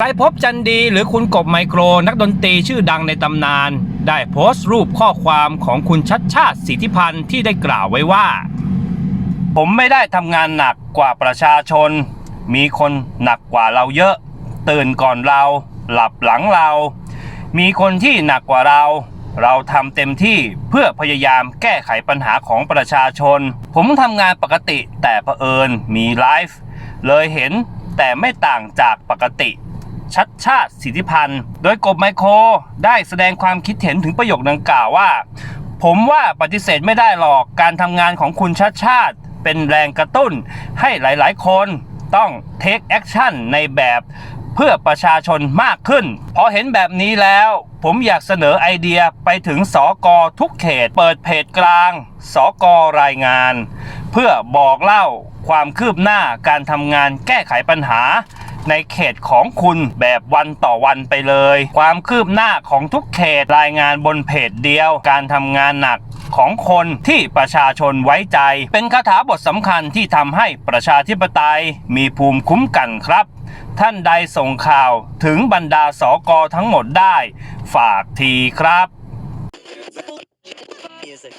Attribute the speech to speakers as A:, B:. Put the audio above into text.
A: ไกรภพจันดีหรือคุณกบไมโครนักดนตรีชื่อดังในตำนาน ได้โพสต์รูปข้อความของคุณชัดชาติสิทธิพันธ์ที่ได้กล่าวไว้ว่า ผมไม่ได้ทำงานหนักกว่าประชาชน มีคนหนักกว่าเราเยอะ ตื่นก่อนเรา หลับหลังเรา มีคนที่หนักกว่าเรา เราทำเต็มที่เพื่อพยายามแก้ไขปัญหาของประชาชน ผมทำงานปกติแต่เผอิญมีไลฟ์เลยเห็นแต่ไม่ต่างจากปกติ ชัดชาติสิทธิพันธ์ โดยกบไมโครได้แสดงความคิดเห็นถึงประโยคดังกล่าวว่า ผมว่าปฏิเสธไม่ได้หรอกการทำงานของคุณชัดชาติ เป็นแรงกระตุ้นให้หลายๆ คนต้องเทคแอคชั่นในแบบเพื่อประชาชนมากขึ้น พอเห็นแบบนี้แล้ว ผมอยากเสนอไอเดียไปถึงสอกอทุกเขต เปิดเพจกลาง สอกอรายงาน เพื่อบอกเล่าความคืบหน้าการทำงานแก้ไขปัญหา ในเขตของคุณแบบวันต่อวันไปเลย ความคืบหน้าของทุกเขตรายงานบนเพจเดียว การทำงานหนักของคนที่ประชาชนไว้ใจ เป็นคาถาบทสำคัญที่ทำให้ประชาธิปไตยมีภูมิคุ้มกันครับ ท่านใดส่งข่าวถึงบรรดาสอกอทั้งหมดได้ ฝากทีครับ
B: Music.